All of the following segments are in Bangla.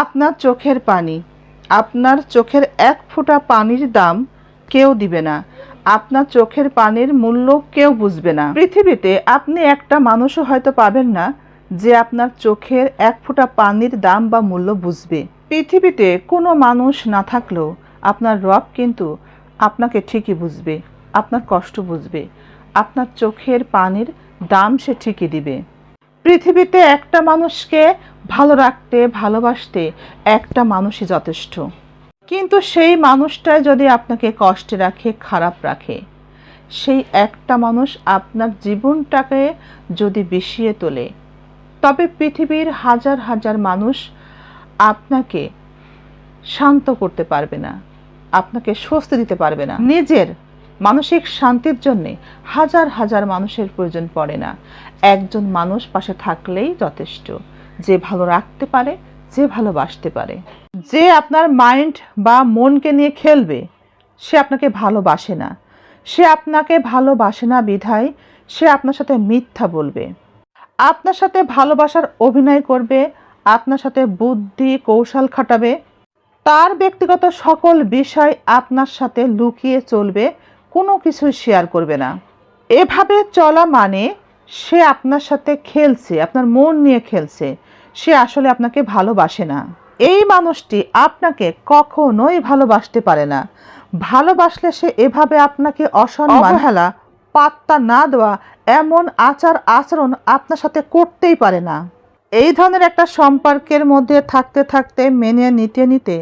আপনার চোখের পানি, আপনার চোখের এক ফোঁটা পানির দাম কেউ দিবে না। আপনার চোখের পানির মূল্য কেউ বুঝবে না। পৃথিবীতে আপনি একটা মানুষও হয়তো পাবেন না যে আপনার চোখের এক ফোঁটা পানির দাম বা মূল্য বুঝবে। পৃথিবীতে কোনো মানুষ না থাকলেও আপনার রব কিন্তু আপনাকে ঠিকই বুঝবে, আপনার কষ্ট বুঝবে, আপনার চোখের পানির দাম সে ঠিকই দিবে। পৃথিবীতে একটা মানুষকে ভালো রাখতে, ভালোবাসতে একটা মানুষই যথেষ্ট। কিন্তু সেই মানুষটাই যদি আপনাকে কষ্টে রাখে, খারাপ রাখে, সেই একটা মানুষ আপনার জীবনটাকে যদি বিষিয়ে তোলে, তবে পৃথিবীর হাজার হাজার মানুষ আপনাকে শান্ত করতে পারবে না, আপনাকে স্বস্তি দিতে পারবে না। নিজের মানসিক শান্তির জন্য হাজার হাজার মানুষের প্রয়োজন পড়ে না। একজন মানুষ পাশে থাকলেই যথেষ্ট। যে ভালো রাখতে পারে, যে ভালোবাসতে পারে। যে আপনার মাইন্ড বা মনকে নিয়ে খেলবে, সে আপনাকে ভালোবাসে না। সে আপনাকে ভালোবাসে না বিধায় সে আপনার সাথে মিথ্যা বলবে। আপনার সাথে ভালোবাসার অভিনয় করবে, আপনার সাথে বুদ্ধি, কৌশল খাটাবে। তার ব্যক্তিগত সকল বিষয় আপনার সাথে লুকিয়ে চলবে, কোনো কিছু শেয়ার করবে না। এভাবে চলা মানে সে আপনার সাথে খেলছে আপনার মন নিয়ে খেলছে সে আসলে আপনাকে ভালোবাসে না। এই মানুষটি আপনাকে কখনোই ভালোবাসতে পারে না। ভালোবাসলে সে এভাবে আপনাকে অসম্মান হেলা পাত্তা না দেওয়া এমন আচার আচরণ আপনার সাথে করতেই পারে না। এই ধরনের একটা সম্পর্কের মধ্যে থাকতে থাকতে মেনে নিতে নিতে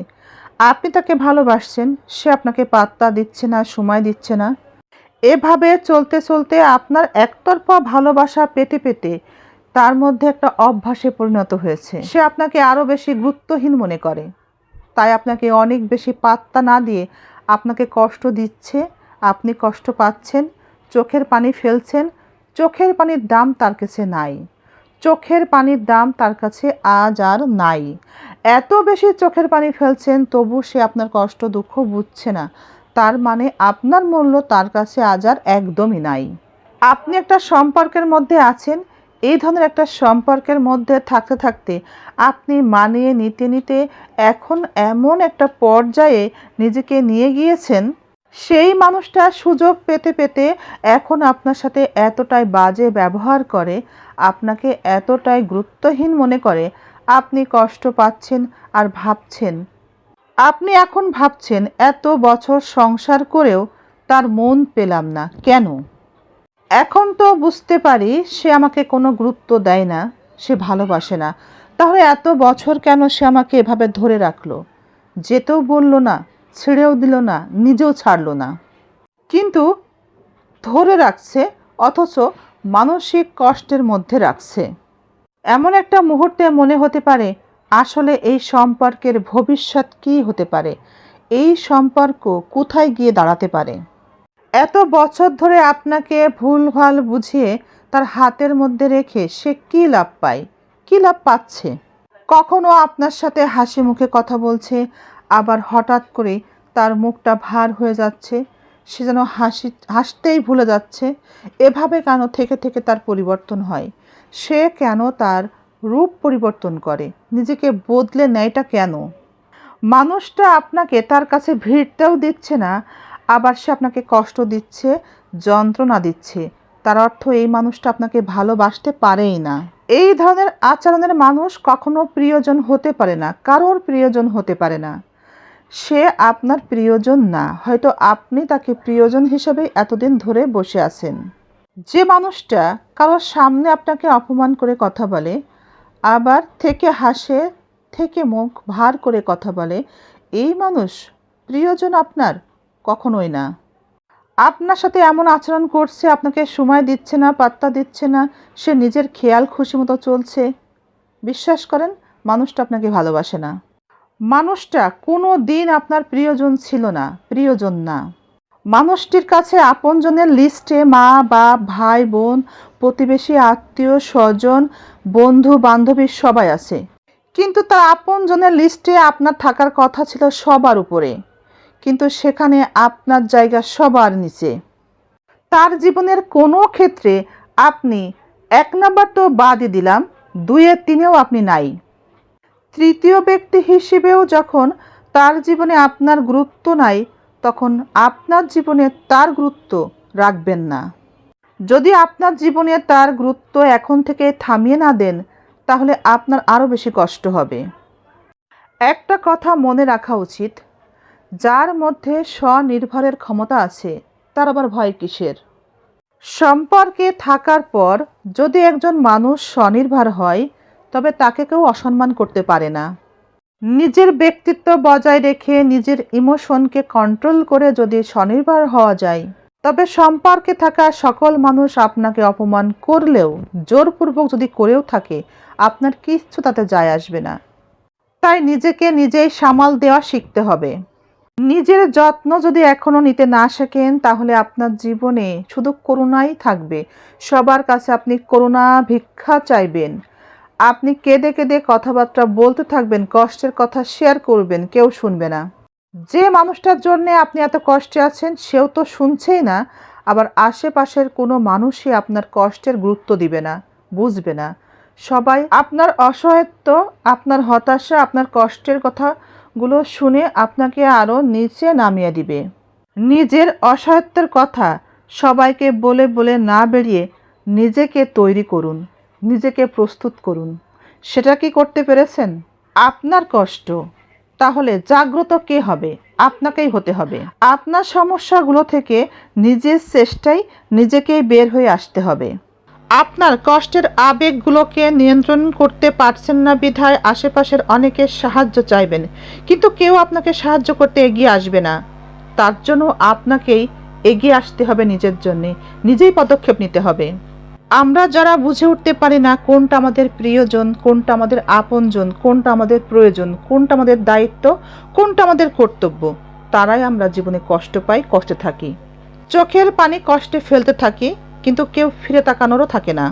আপনি তাকে ভালোবাসছেন সে আপনাকে পাত্তা দিচ্ছে না সময় দিচ্ছে না। এভাবে চলতে চলতে আপনার একতরফা ভালোবাসা পেতে পেতে তার মধ্যে একটা অভ্যাসে পরিণত হয়েছে। সে আপনাকে আরও বেশি গুরুত্বহীন মনে করে। তাই আপনাকে অনেক বেশি পাত্তা না দিয়ে আপনাকে কষ্ট দিচ্ছে, আপনি কষ্ট পাচ্ছেন, চোখের পানি ফেলছেন, চোখের পানির দাম তার কাছে নাই। চোখের পানির দাম তার কাছে আজ আর নাই। এত বেশি চোখের পানি ফেলছেন, তবু সে আপনার কষ্ট দুঃখ বুঝছে না। তার মানে আপনার মূল্য তার কাছে আজ আর একদমই নাই। আপনি একটা সম্পর্কের মধ্যে আছেন, এই ধরনের একটা সম্পর্কের মধ্যে থাকতে থাকতে আপনি মানিয়ে নিতে নিতে এখন এমন একটা পর্যায়ে নিজেকে নিয়ে গিয়েছেন, সেই মানুষটা সুযোগ পেতে পেতে এখন আপনার সাথে এতটাই বাজে ব্যবহার করে, আপনাকে এতটাই গুরুত্বহীন মনে করে, আপনি কষ্ট পাচ্ছেন আর ভাবছেন আপনি এখন ভাবছেন, এত বছর সংসার করেও তার মন পেলাম না। কেন? এখন তো বুঝতে পারি সে আমাকে কোনো গুরুত্ব দেয় না, সে ভালোবাসে না। তাহলে এত বছর কেন সে আমাকে এভাবে ধরে রাখল? যেতেও বলল না, ছেড়েও দিল না, নিজেও ছাড়লো না। কিন্তু ধরে রাখছে, অথচ মানসিক কষ্টের মধ্যে রাখছে। এমন একটা মুহূর্তে মনে হতে পারে আসলে এই সম্পর্কের ভবিষ্যৎ কী হতে পারে? এই সম্পর্ক কোথায় গিয়ে দাঁড়াতে পারে? এত বছর ধরে আপনাকে ভুলভাল বুঝিয়ে তার হাতের মধ্যে রেখে সে কী লাভ পায়? কী লাভ পাচ্ছে? কখনো আপনার সাথে হাসি মুখে কথা বলছে, আবার হঠাৎ করে তার মুখটা ভার হয়ে যাচ্ছে, সে যেন হাসি, হাসতেই ভুলে যাচ্ছে, এভাবে কেন থেকে থেকে তার পরিবর্তন হয়? সে কেন তার রূপ পরিবর্তন করে। নিজেকে বদলে নেয়টা কেন? মানুষটা আপনাকে তার কাছে ভিড়তেও দিচ্ছে না, আবার সে আপনাকে কষ্ট দিচ্ছে, যন্ত্রণা দিচ্ছে। তার অর্থ এই মানুষটা আপনাকে ভালোবাসতে পারেই না। এই ধরনের আচরণের মানুষ কখনো প্রিয়জন হতে পারে না, কারোর প্রিয়জন হতে পারে না। সে আপনার প্রিয়জন না, হয়তো আপনি তাকে প্রিয়জন হিসেবে এতদিন ধরে বসে আছেন। যে মানুষটা কারোর সামনে আপনাকে অপমান করে কথা বলে আবার থেকে হাসে, থেকে মুখ ভার করে কথা বলে, এই মানুষ, প্রিয়জন আপনার? কখনোই না। আপনার সাথে এমন আচরণ করছে, আপনাকে সময় দিচ্ছে না, পাত্তা দিচ্ছে না, সে নিজের খেয়াল খুশি মতো চলছে। বিশ্বাস করেন, মানুষটা আপনাকে ভালোবাসে না। মানুষটা কোনো দিন আপনার প্রিয়জন ছিল না, প্রিয়জন না। মানুষটির কাছে আপনজনের লিস্টে মা, বা ভাই, বোন, প্রতিবেশী, আত্মীয়, স্বজন, বন্ধু, বান্ধবী সবাই আছে। কিন্তু তার আপনজনের লিস্টে আপনার থাকার কথা ছিল সবার উপরে। কিন্তু সেখানে আপনার জায়গা সবার নিচে। তার জীবনের কোনো ক্ষেত্রে আপনি এক নম্বর তো বাদই দিলাম দুইয়ের তিনেও আপনি নাই। তৃতীয় ব্যক্তি হিসেবেও যখন তার জীবনে আপনার গুরুত্ব নাই তখন আপনার জীবনে তার গুরুত্ব রাখবেন না। যদি আপনার জীবনে তার গুরুত্ব এখন থেকে থামিয়ে না দেন, তাহলে আপনার আরও বেশি কষ্ট হবে। একটা কথা মনে রাখা উচিত, যার মধ্যে স্বনির্ভরের ক্ষমতা আছে, তার আবার ভয় কিসের? সম্পর্কে থাকার পর যদি একজন মানুষ স্বনির্ভর হয়, তবে তাকে কেউ অসম্মান করতে পারে না। নিজের ব্যক্তিত্ব বজায় রেখে নিজের ইমোশনকে কন্ট্রোল করে যদি স্বনির্ভর হওয়া যায়, তবে সম্পর্কে থাকা সকল মানুষ আপনাকে অপমান করলেও, জোরপূর্বক যদি করেও থাকে, আপনার কিচ্ছু তাতে যায় আসবে না। তাই নিজেকে নিজেই সামাল দেওয়া শিখতে হবে। নিজের যত্ন যদি এখনও নিতে না শেখেন, তাহলে আপনার জীবনে শুধু করুণাই থাকবে। সবার কাছে আপনি করুণা ভিক্ষা চাইবেন। আপনি কেঁদে কেঁদে কথাবার্তা বলতে থাকবেন, কষ্টের কথা শেয়ার করবেন, কেউ শুনবে না। যে মানুষটার জন্য আপনি এত কষ্টে আছেন, সেও তো শুনছেই না, আবার আশেপাশের কোনো মানুষই আপনার কষ্টের গুরুত্ব দিবে না, বুঝবে না। সবাই আপনার অসহায়ত্ব, আপনার হতাশা, আপনার কষ্টের কথাগুলো শুনে আপনাকে আরও নিচে নামিয়ে দিবে। নিজের অসহায়ত্বের কথা সবাইকে বলে বলে না বেরিয়ে নিজেকে তৈরি করুন। নিজেকে প্রস্তুত করুন। সেটা কি করতে পেরেছেন? আপনার কষ্ট। তাহলে জাগ্রত কে হবে? আপনাকেই হতে হবে। আপনার সমস্যাগুলো থেকে নিজের চেষ্টায় নিজেকেই বের হয়ে আসতে হবে। আপনার কষ্টের আবেগগুলোকে নিয়ন্ত্রণ করতে পারছেন না বিধায় আশেপাশের অনেকের সাহায্য চাইবেন। কিন্তু কেউ আপনাকে সাহায্য করতে এগিয়ে আসবে না। তার জন্য আপনাকেই এগিয়ে আসতে হবে নিজের জন্যে। নিজেই পদক্ষেপ নিতে হবে। আমরা যারা বুঝে উঠতে পারি না কোনটা আমাদের প্রিয়জন, কোনটা আমাদের আপনজন, কোনটা আমাদের প্রয়োজন, কোনটা আমাদের দায়িত্ব, কোনটা আমাদের কর্তব্য, তারাই আমরা জীবনে কষ্ট পাই, কষ্টে থাকি। চোখের পানি কষ্টে ফেলতে থাকি, কিন্তু কেউ ফিরে তাকানোরও থাকে না।